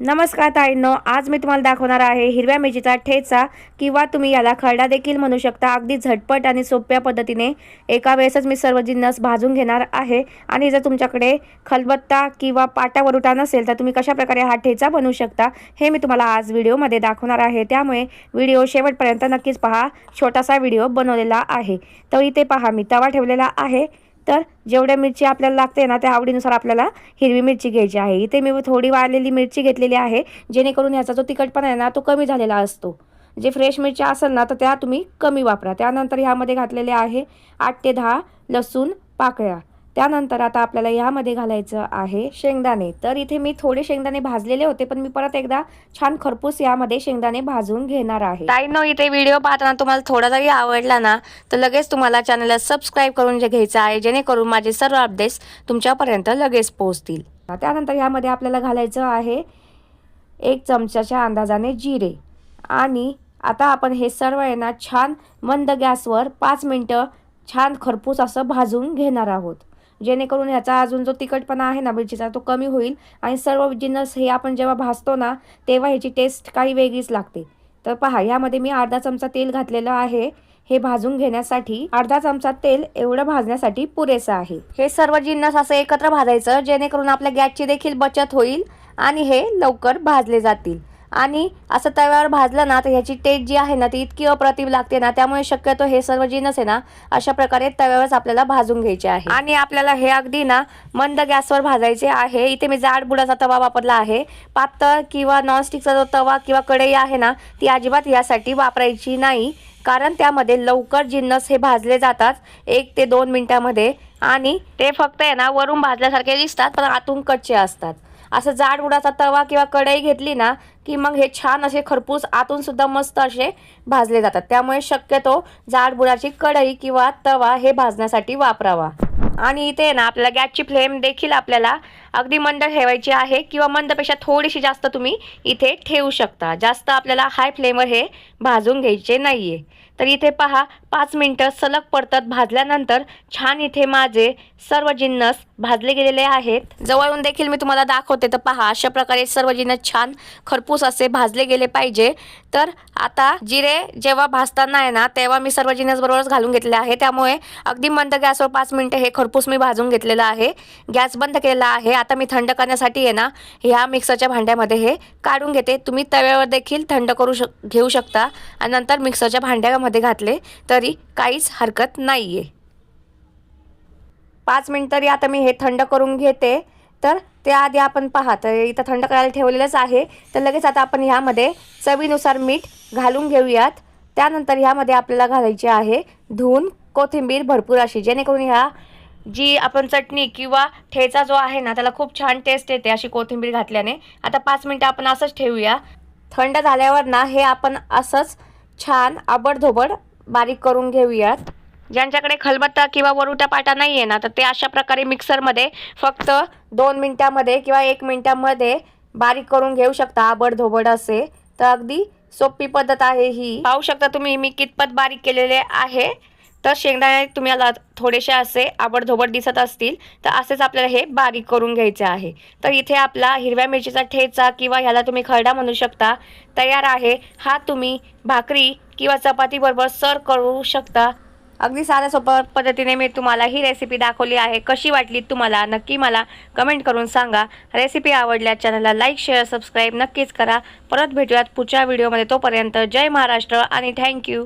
नमस्कार ताईंनो आज मी तुम्हाला दाखवणार आहे हिरव्या मिरचीचा ठेचा किंवा तुम्ही याला खरडा देखील म्हणू शकता. अगदी झटपट आणि सोप्या पद्धतीने एका वेळेसच मी सर्व जिन्नस भाजून घेणार आहे. आणि जर तुमच्याकडे खलबत्ता किंवा पाटा वरुटा नसेल तर तुम्ही कशा प्रकारे हा ठेचा बनवू शकता हे मी तुम्हाला आज व्हिडिओमध्ये दाखवणार आहे. त्यामुळे व्हिडिओ शेवटपर्यंत नक्कीच पहा. छोटासा व्हिडिओ बनवलेला आहे. तर इथे पहा मी तवा ठेवलेला आहे. तर जेवढ्या मिरची आपल्याला लागते ना त्या आवडीनुसार आपल्याला हिरवी मिरची घ्यायची आहे. इथे मी थोडी वाळलेली मिरची घेतलेली आहे जेणेकरून ह्याचा जो तिखटपणा आहे ना तो कमी झालेला असतो. जे फ्रेश मिरच्या असेल ना तर त्या तुम्ही कमी वापरा. त्यानंतर ह्यामध्ये घातलेले आहे आठ ते दहा लसूण पाकळ्या. त्यानंतर आता आपल्याला ह्यामध्ये घालायचं आहे शेंगदाणे. तर इथे मी थोडे शेंगदाणे भाजलेले होते पण मी परत एकदा छान खरपूस यामध्ये शेंगदाणे भाजून घेणार आहे. ताईंनो इथे व्हिडिओ पाहताना तुम्हाला थोडा जरी आवडला ना तर लगेच तुम्हाला चॅनलला सबस्क्राईब करून जे घ्यायचं आहे जेणेकरून माझे सर्व अपडेट्स तुमच्यापर्यंत लगेच पोहोचतील. त्यानंतर ह्यामध्ये आपल्याला घालायचं आहे एक चमच्याच्या अंदाजाने जिरे. आणि आता आपण हे सर्व आहे ना छान मंद गॅसवर पाच मिनटं छान खरपूस असं भाजून घेणार आहोत. जेणेकरून ह्याचा अजून जो तिखटपणा आहे ना मिरचीचा तो कमी होईल आणि सर्व जिन्नस हे आपण जेव्हा भाजतो ना तेव्हा ह्याची टेस्ट काही वेगळीच लागते. तर पहा यामध्ये मी अर्धा चमचा तेल घातलेलं आहे. हे भाजून घेण्यासाठी अर्धा चमचा तेल एवढं भाजण्यासाठी पुरेसं आहे. हे सर्व जिन्नस असं एकत्र भाजायचं जेणेकरून आपल्या गॅसची देखील बचत होईल आणि हे लवकर भाजले जातील. आणि असं तव्यावर भाजलं ना तर ह्याची टेस्ट जी आहे ना ती इतकी अप्रतिम लागते ना त्यामुळे शक्यतो हे सर्व जिनस आहे ना अशा प्रकारे तव्यावरच आपल्याला भाजून घ्यायचे आहे. आणि आपल्याला हे अगदी ना मंद गॅसवर भाजायचे आहे. इथे मी जाड बुडाचा तवा वापरला आहे. पातळ किंवा नॉनस्टिकचा जो तवा किंवा कढई आहे ना ती अजिबात यासाठी वापरायची नाही. कारण त्यामध्ये लवकर जिन्नस हे भाजले जातात एक ते दोन मिनिटामध्ये. आणि ते फक्त आहे ना वरून भाजल्यासारखे दिसतात पण आतून कच्चे असतात. असं जाड उडाचा तवा किंवा कढई घेतली ना की मग हे छान असे खरपूस आतून सुद्धा मस्त असे भाजले जातात. त्यामुळे शक्यतो जाड बुडाची कढई किंवा तवा हे भाजण्यासाठी वापरावा. आणि इथे ना आपल्याला गॅसची फ्लेम देखील आपल्याला अगदी मंद ठेवायची आहे किंवा मंदपेक्षा थोडीशी जास्त तुम्ही इथे ठेवू शकता. जास्त आपल्याला हाय फ्लेमवर हे भाजून घ्यायचे नाही आहे तर इथे पहा पाच मिनटं सलग पडतात भाजल्यानंतर छान इथे माझे सर्व जिन्नस भाजले गेलेले आहेत. जवळून देखील मी तुम्हाला दाखवते तर पहा अशा प्रकारे सर्व जिन्नस छान खरपूस असे भाजले गेले पाहिजे. तर आता जिरे जेव्हा भाजताना आहे ना तेव्हा मी सर्व जिन्नस बरोबरच घालून घेतले आहे. त्यामुळे अगदी मंद गॅसवर पाच मिनटं हे खरपूस मी भाजून घेतलेला आहे. गॅस बंद केलेला आहे. आता मी थंड करण्यासाठी आहे ना ह्या मिक्सरच्या भांड्यामध्ये हे काढून घेते. तुम्ही तव्यावर देखील थंड करू शक घेऊ शकता. आणि नंतर मिक्सरच्या भांड्यामध्ये घातले तरी काहीच हरकत नाही आहे पाच मिनिट तरी आता मी हे थंड करून घेते. तर त्याआधी आपण पहा तर इथं थंड करायला ठेवलेलंच आहे. तर लगेच आता आपण ह्यामध्ये चवीनुसार मीठ घालून घेऊयात. त्यानंतर ह्यामध्ये आपल्याला घालायची आहे धून कोथिंबीर भरपूर अशी जेणेकरून ह्या जी आपण चटणी किंवा ठेचा जो आहे ना त्याला खूप छान टेस्ट येते अशी कोथिंबीर घातल्याने. आता पाच मिनटं आपण असंच ठेवूया. थंड झाल्यावर ना हे आपण असंच छान आबडधोबड बारीक करून घेऊयात. ज्यांच्याकडे खलबत्ता किंवा वरुटा पाटा नाही आहे ना तर ते अशा प्रकारे मिक्सरमध्ये फक्त दोन मिनटामध्ये किंवा एक मिनटामध्ये बारीक करून घेऊ शकता आबडधोबड असे. तर अगदी सोपी पद्धत आहे ही. पाहू शकता तुम्ही मी कितपत बारीक केलेले आहे. तर शेंगदाणे तुम्हाला थोडेसे असे आबडधोबड दिसत असतील तर असेच आपल्याला हे बारीक करून घ्यायचे आहे. तर इथे आपला हिरव्या मिरचीचा ठेचा किंवा ह्याला तुम्ही खरडा म्हणू शकता तयार आहे. हा तुम्ही भाकरी किंवा चपातीबरोबर सर्व करू शकता. अगदी साध्या सोप्या पद्धतीने मी तुम्हाला ही रेसिपी दाखवली आहे. कशी वाटली तुम्हाला? नक्की मला कमेंट करून सांगा. रेसिपी आवडल्या चॅनलला लाईक शेअर सबस्क्राईब नक्कीच करा. परत भेटूयात पुढच्या व्हिडिओमध्ये तोपर्यंत जय महाराष्ट्र आणि थँक्यू